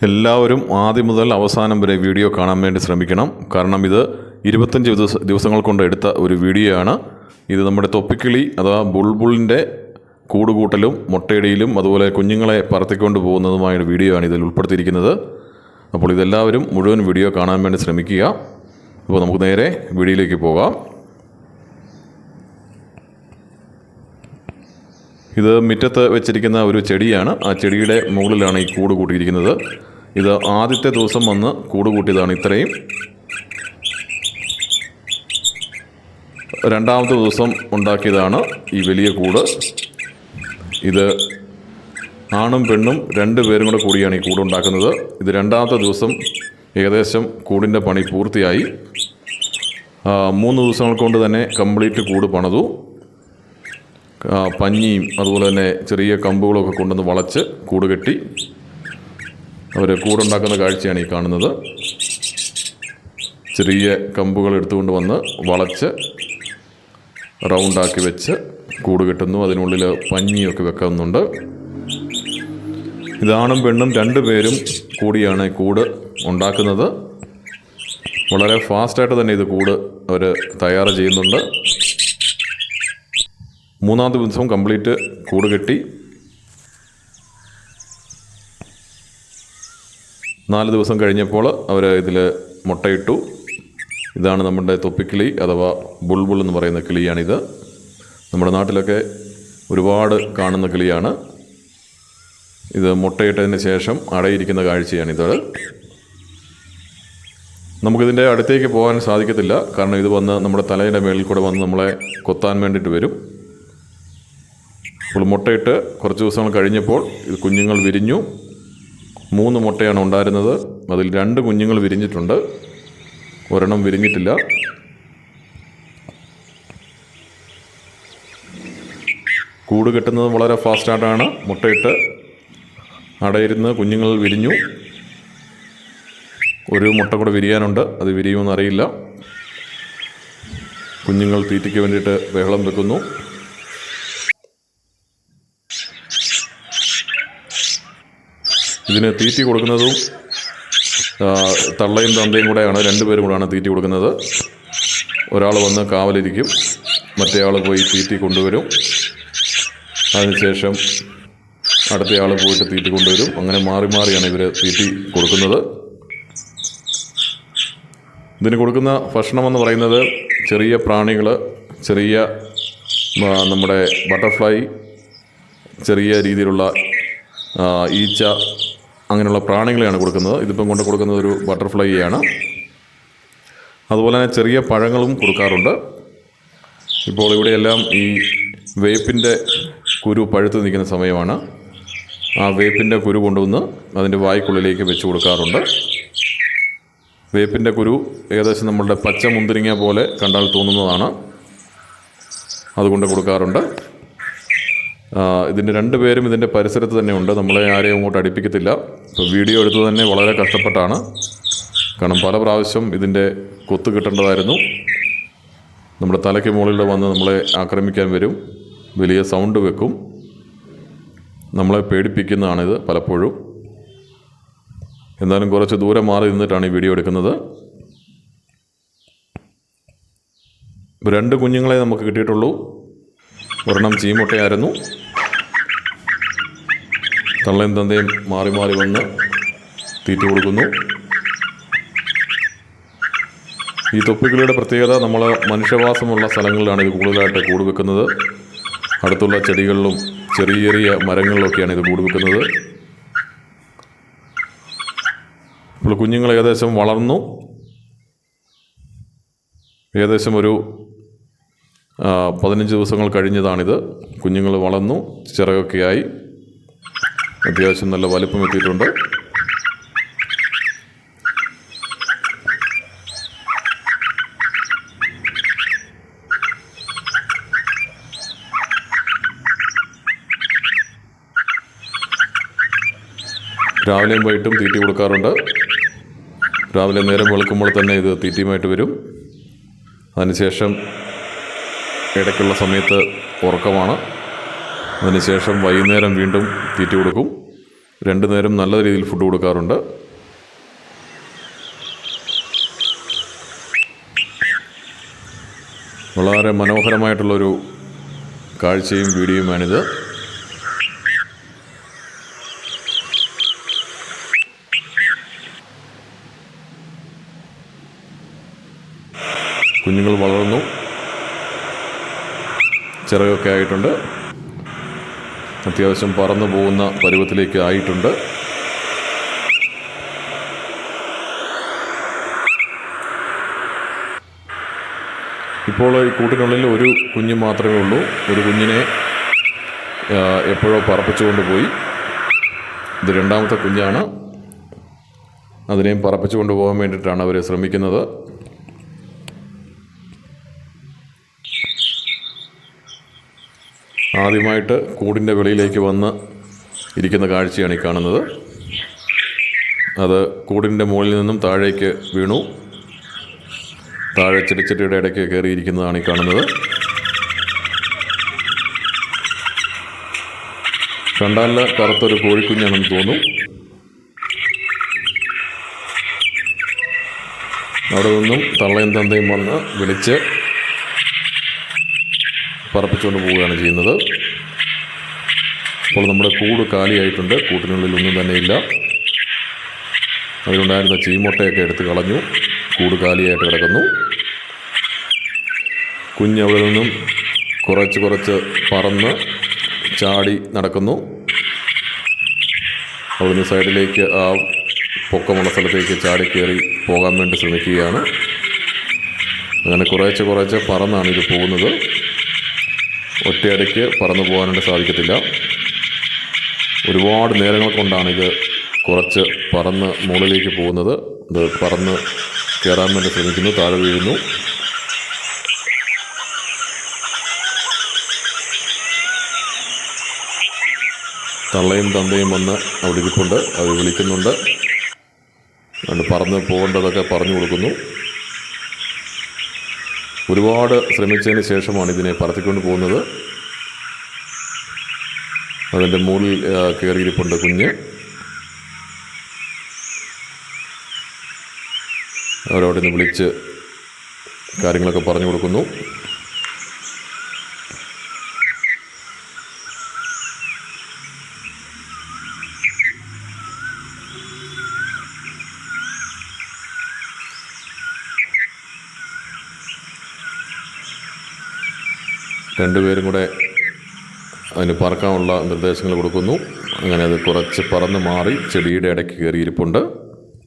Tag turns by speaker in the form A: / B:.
A: എല്ലാവരും ആദ്യം മുതൽ അവസാനം വരെ വീഡിയോ കാണാൻ വേണ്ടി ശ്രമിക്കണം. കാരണം ഇത് ഇരുപത്തഞ്ച് ദിവസ ദിവസങ്ങൾ കൊണ്ട് എടുത്ത ഒരു വീഡിയോ ആണ് ഇത് നമ്മുടെ തൊപ്പിക്കിളി അഥവാ ബുൾബുളിന്റെ കൂടുകൂട്ടലും മുട്ടയിടയിലും അതുപോലെ കുഞ്ഞുങ്ങളെ പറത്തിക്കൊണ്ട് പോകുന്നതുമായ വീഡിയോ ആണ് ഇതിൽ ഉൾപ്പെടുത്തിയിരിക്കുന്നത്. അപ്പോൾ ഇതെല്ലാവരും മുഴുവൻ വീഡിയോ കാണാൻ വേണ്ടി ശ്രമിക്കുക. അപ്പോൾ നമുക്ക് നേരെ വീഡിയോയിലേക്ക് പോകാം. ഇത് മുറ്റത്ത് വെച്ചിരിക്കുന്ന ഒരു ചെടിയാണ്. ആ ചെടിയുടെ മുകളിലാണ് ഈ കൂട് കൂട്ടിയിരിക്കുന്നത്. ഇത് ആദ്യത്തെ ദിവസം വന്ന് കൂട് കൂട്ടിയതാണ് ഇത്രയും. രണ്ടാമത്തെ ദിവസം ഉണ്ടാക്കിയതാണ് ഈ വലിയ കൂട്. ഇത് ആണും പെണ്ണും രണ്ട് പേരും കൂടെ കൂടിയാണ് ഈ കൂട് ഉണ്ടാക്കുന്നത്. ഇത് രണ്ടാമത്തെ ദിവസം ഏകദേശം കൂടിന്റെ പണി പൂർത്തിയായി. മൂന്ന് ദിവസങ്ങൾ കൊണ്ട് തന്നെ കംപ്ലീറ്റ് കൂട് പണിതു. പഞ്ഞിയും അതുപോലെ തന്നെ ചെറിയ കമ്പുകളൊക്കെ കൊണ്ടുവന്ന് വളച്ച് കൂട് കെട്ടി അവർ കൂടുണ്ടാക്കുന്ന കാഴ്ചയാണ് ഈ കാണുന്നത്. ചെറിയ കമ്പുകൾ എടുത്തുകൊണ്ട് വന്ന് വളച്ച് റൗണ്ടാക്കി വെച്ച് കൂട് കെട്ടുന്നു. അതിനുള്ളിൽ പഞ്ഞിയൊക്കെ വെക്കുന്നുണ്ട് ഇതാണും പെണ്ണും രണ്ടു പേരും കൂടിയാണ് കൂട് ഉണ്ടാക്കുന്നത്. വളരെ ഫാസ്റ്റായിട്ട് തന്നെ ഇത് കൂട് അവർ തയ്യാർ ചെയ്യുന്നുണ്ട്. മൂന്നാമത്തെ ദിവസം കംപ്ലീറ്റ് കൂട് കെട്ടി. നാല് ദിവസം കഴിഞ്ഞപ്പോൾ അവർ ഇതിൽ മുട്ടയിട്ടു. ഇതാണ് നമ്മുടെ തൊപ്പിക്കിളി അഥവാ ബുൾബുൾ എന്ന് പറയുന്ന കിളിയാണിത്. നമ്മുടെ നാട്ടിലൊക്കെ ഒരുപാട് കാണുന്ന കിളിയാണ്. ഇത് മുട്ടയിട്ടതിന് ശേഷം അടയിരിക്കുന്ന കാഴ്ചയാണിത്. നമുക്കിതിന്റെ അടുത്തേക്ക് പോകാൻ സാധിക്കത്തില്ല. കാരണം ഇത് വന്ന് നമ്മുടെ തലയുടെ മേളിൽ കൂടെ വന്ന് നമ്മളെ കൊത്താൻ വേണ്ടിയിട്ട് വരും. അപ്പോൾ മുട്ടയിട്ട് കുറച്ച് ദിവസങ്ങൾ കഴിഞ്ഞപ്പോൾ ഇത് കുഞ്ഞുങ്ങൾ വിരിഞ്ഞു. മൂന്ന് മുട്ടയാണ് ഉണ്ടായിരുന്നത്. അതിൽ രണ്ട് കുഞ്ഞുങ്ങൾ വിരിഞ്ഞിട്ടുണ്ട്. ഒരെണ്ണം വിരിഞ്ഞിട്ടില്ല. കൂട് കെട്ടുന്നത് വളരെ ഫാസ്റ്റായിട്ടാണ് മുട്ടയിട്ട് അടയിരുന്ന് കുഞ്ഞുങ്ങൾ വിരിഞ്ഞു. ഒരു മുട്ട കൂടെ വിരിയാനുണ്ട്. അത് വിരിയുമെന്ന് അറിയില്ല. കുഞ്ഞുങ്ങൾ തീറ്റയ്ക്ക് വേണ്ടിയിട്ട് ബഹളം വെക്കുന്നു. ഇതിന് തീറ്റി കൊടുക്കുന്നതും തള്ളയും തന്തയും കൂടെയാണ്. രണ്ടുപേരും കൂടെയാണ് തീറ്റി കൊടുക്കുന്നത്. ഒരാൾ വന്ന് കാവലിരിക്കും മറ്റേ ആൾ പോയി തീറ്റി കൊണ്ടുവരും. അതിനുശേഷം അടുത്തയാൾ പോയിട്ട് തീറ്റി കൊണ്ടുവരും. അങ്ങനെ മാറി മാറിയാണ് ഇവർ തീറ്റി കൊടുക്കുന്നത്. ഇതിന് കൊടുക്കുന്ന ഭക്ഷണമെന്ന് പറയുന്നത് ചെറിയ പ്രാണികൾ ചെറിയ നമ്മുടെ ബട്ടർഫ്ലൈ ചെറിയ രീതിയിലുള്ള ഈച്ച അങ്ങനെയുള്ള പ്രാണികളെയാണ് കൊടുക്കുന്നത്. ഇതിപ്പം കൊണ്ട് കൊടുക്കുന്നത് ഒരു ബട്ടർഫ്ലൈയാണ് അതുപോലെ തന്നെ ചെറിയ പഴങ്ങളും കൊടുക്കാറുണ്ട്. ഇപ്പോൾ ഇവിടെയെല്ലാം ഈ വേപ്പിന്റെ കുരു പഴുത്ത് നിൽക്കുന്ന സമയമാണ്. ആ വേപ്പിന്റെ കുരു കൊണ്ടുവന്ന് അതിന്റെ വായ്ക്കുള്ളിലേക്ക് വെച്ച് കൊടുക്കാറുണ്ട്. വേപ്പിന്റെ കുരു ഏകദേശം നമ്മളുടെ പച്ച മുന്തിരിങ്ങ പോലെ കണ്ടാൽ തോന്നുന്നതാണ്. അതുകൊണ്ട് കൊടുക്കാറുണ്ട്. ഇതിന്റെ രണ്ട് പേരും ഇതിന്റെ പരിസരത്ത് തന്നെ ഉണ്ട്. നമ്മളെ ആരെയും അങ്ങോട്ട് അടുപ്പിക്കത്തില്ല. ഇപ്പോൾ വീഡിയോ എടുത്തത് തന്നെ വളരെ കഷ്ടപ്പെട്ടാണ്. കാരണം പല പ്രാവശ്യം ഇതിന്റെ കൊത്ത് കിട്ടേണ്ടതായിരുന്നു. നമ്മുടെ തലയ്ക്ക് മുകളിൽ വന്ന് നമ്മളെ ആക്രമിക്കാൻ വരും. വലിയ സൗണ്ട് വെക്കും. നമ്മളെ പേടിപ്പിക്കുന്നതാണിത് പലപ്പോഴും. എന്തായാലും കുറച്ച് ദൂരെ മാറി നിന്നിട്ടാണ് ഈ വീഡിയോ എടുക്കുന്നത്. രണ്ട് കുഞ്ഞുങ്ങളെ നമുക്ക് കിട്ടിയിട്ടുള്ളൂ. ഒരെണ്ണം ചീമുട്ടയായിരുന്നു. തള്ളയും തന്തയും മാറി മാറി വന്ന് തീറ്റ കൊടുക്കുന്നു. ഈ തൊപ്പിക്കിളിയുടെ പ്രത്യേകത നമ്മൾ മനുഷ്യവാസമുള്ള സ്ഥലങ്ങളിലാണ് ഇത് കൂടുതലായിട്ട് കൂട് വെക്കുന്നത്. അടുത്തുള്ള ചെടികളിലും ചെറിയ ചെറിയ മരങ്ങളിലൊക്കെയാണ് ഇത് കൂട് വെക്കുന്നത്. ഇപ്പോൾ കുഞ്ഞുങ്ങൾ ഏകദേശം വളർന്നു. ഏകദേശം ഒരു പതിനഞ്ച് ദിവസങ്ങൾ കഴിഞ്ഞതാണിത്. കുഞ്ഞുങ്ങൾ വളർന്നു ചിറകൊക്കെയായി. അത്യാവശ്യം നല്ല വലിപ്പം എത്തിയിട്ടുണ്ട് രാവിലെയും വൈകിട്ടും തീറ്റി കൊടുക്കാറുണ്ട്. രാവിലെ നേരം വെളുക്കുമ്പോൾ തന്നെ ഇത് തീറ്റിയുമായിട്ട് വരും. അതിനുശേഷം ഇടയ്ക്കുള്ള സമയത്ത് ഉറക്കമാണ്. അതിനുശേഷം വൈകുന്നേരം വീണ്ടും തീറ്റ കൊടുക്കും. രണ്ടു നേരം നല്ല രീതിയിൽ ഫുഡ് കൊടുക്കാറുണ്ട്. വളരെ മനോഹരമായിട്ടുള്ളൊരു കാഴ്ചയും വീഡിയോയുമാണിത്. കുഞ്ഞുങ്ങൾ വളർന്നു. ചിറകൊക്കെ ആയിട്ടുണ്ട്. അത്യാവശ്യം പറന്നു പോകുന്ന പരുവത്തിലേക്ക് ആയിട്ടുണ്ട്. ഇപ്പോൾ ഈ കൂട്ടിനുള്ളിൽ ഒരു കുഞ്ഞ് മാത്രമേ ഉള്ളൂ. ഒരു കുഞ്ഞിനെ എപ്പോഴോ പറപ്പിച്ചുകൊണ്ട് പോയി. ഇത് രണ്ടാമത്തെ കുഞ്ഞാണ്. അതിനെയും പറപ്പിച്ചുകൊണ്ട് കൊണ്ടുപോകാൻ വേണ്ടിയിട്ടാണ് അവർ ശ്രമിക്കുന്നത്. ആദ്യമായിട്ട് കൂടിന്റെ വെളിയിലേക്ക് വന്ന് ഇരിക്കുന്ന കാഴ്ചയാണ് ഈ കാണുന്നത്. അത് കൂടിന്റെ മുകളിൽ നിന്നും താഴേക്ക് വീണു. താഴെ ചെടിച്ചട്ടിയുടെ ഇടയ്ക്ക് കയറിയിരിക്കുന്നതാണ് ഈ കാണുന്നത്. കണ്ടാൽ കറുത്തൊരു കോഴിക്കുഞ്ഞാണെന്ന് തോന്നും. അവിടെ നിന്നും തള്ളയും തന്തയും വന്ന് വിളിച്ച് പറപ്പിച്ചുകൊണ്ട് പോവുകയാണ് ചെയ്യുന്നത്. അപ്പോൾ നമ്മുടെ കൂട് കാലിയായിട്ടുണ്ട്. കൂട്ടിനുള്ളിൽ ഒന്നും തന്നെ ഇല്ല. അതിലുണ്ടായിരുന്ന ചീമൊട്ടയൊക്കെ എടുത്ത് കളഞ്ഞു. കൂട് കാലിയായിട്ട് കിടക്കുന്നു. കുഞ്ഞ് അവിടെ നിന്നും കുറച്ച് കുറച്ച് പറന്ന് ചാടി നടക്കുന്നു. അവിടുന്ന് സൈഡിലേക്ക് ആ പൊക്കമുള്ള സ്ഥലത്തേക്ക് ചാടി കയറി പോകാൻ വേണ്ടി ശ്രമിക്കുകയാണ്. അങ്ങനെ കുറേച്ച് കുറേച്ച് പറന്നാണ് ഇത് പോകുന്നത്. ഒറ്റയടിക്ക് പറന്നു പോകാനായിട്ട് സാധിക്കത്തില്ല. ഒരുപാട് നേരങ്ങൾ കൊണ്ടാണ് ഇത് കുറച്ച് പറന്ന് മുകളിലേക്ക് പോകുന്നത്. ഇത് പറന്ന് കയറാൻ വേണ്ടി ശ്രമിക്കുന്നു താഴെ വീഴുന്നു. തള്ളയും തന്തയും വന്ന് അവിടെ ഇരിപ്പുണ്ട് അവർ വിളിക്കുന്നുണ്ട്. അതുകൊണ്ട് പറന്ന് പോകേണ്ടതൊക്കെ പറഞ്ഞു കൊടുക്കുന്നു. ഒരുപാട് ശ്രമിച്ചതിന് ശേഷമാണ് ഇതിനെ പറത്തിക്കൊണ്ട് പോകുന്നത്. അതിന്റെ മുകളിൽ കയറിയിരിപ്പുണ്ട് കുഞ്ഞ്. അവരവിടെ നിന്ന് വിളിച്ച് കാര്യങ്ങളൊക്കെ പറഞ്ഞു കൊടുക്കുന്നു. രണ്ടുപേരും കൂടെ അതിന് പറക്കാനുള്ള നിർദ്ദേശങ്ങൾ കൊടുക്കുന്നു. അങ്ങനെ അത് കുറച്ച് പറന്ന് മാറി ചെടിയുടെ ഇടയ്ക്ക് കയറിയിരിപ്പുണ്ട്.